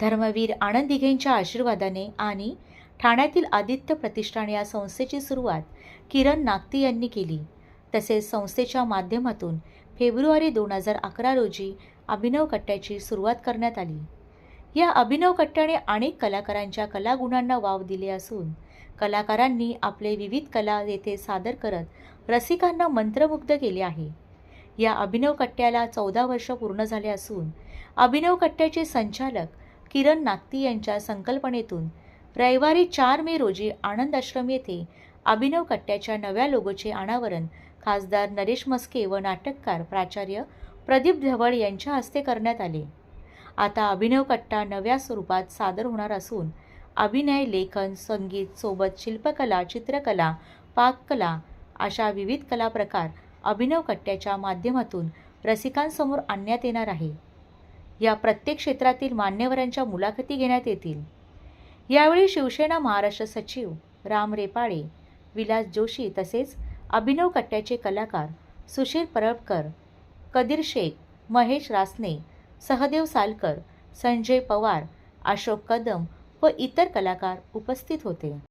धर्मवीर आनंद दिघेंच्या आशीर्वादाने आणि ठाण्यातील आदित्य प्रतिष्ठान या संस्थेची सुरुवात किरण नागती यांनी केली. तसेच संस्थेच्या माध्यमातून फेब्रुवारी दोन हजार अकरा रोजी अभिनव कट्ट्याची सुरुवात करण्यात आली. या अभिनव कट्ट्याने अनेक कलाकारांच्या कलागुणांना वाव दिले असून कलाकारांनी आपले विविध कला येथे सादर करत रसिकांना मंत्रमुग्ध केले आहे. या अभिनव कट्ट्याला चौदा वर्ष पूर्ण झाले असून अभिनव कट्ट्याचे संचालक किरण नागती यांच्या संकल्पनेतून रविवारी चार मे रोजी आनंद आश्रम येथे अभिनव कट्ट्याच्या नव्या लोगोचे अनावरण खासदार नरेश मस्के व नाटककार प्राचार्य प्रदीप धवळ यांच्या हस्ते करण्यात आले. आता अभिनव कट्टा नव्या स्वरूपात सादर होणार असून अभिनय लेखन संगीत सोबत शिल्पकला चित्रकला पाककला अशा विविध कला प्रकार अभिनव कट्ट्याच्या माध्यमातून रसिकांसमोर आणण्यात येणार आहे. या प्रत्येक क्षेत्रातील मान्यवरांच्या मुलाखती घेण्यात येतील. यावेळी शिवसेना महाराष्ट्र सचिव राम रेपाळे विलास जोशी तसेच अभिनव कट्ट्याचे कलाकार सुशील परबकर कदीर शेख महेश रासने सहदेव सालकर संजय पवार अशोक कदम व इतर कलाकार उपस्थित होते.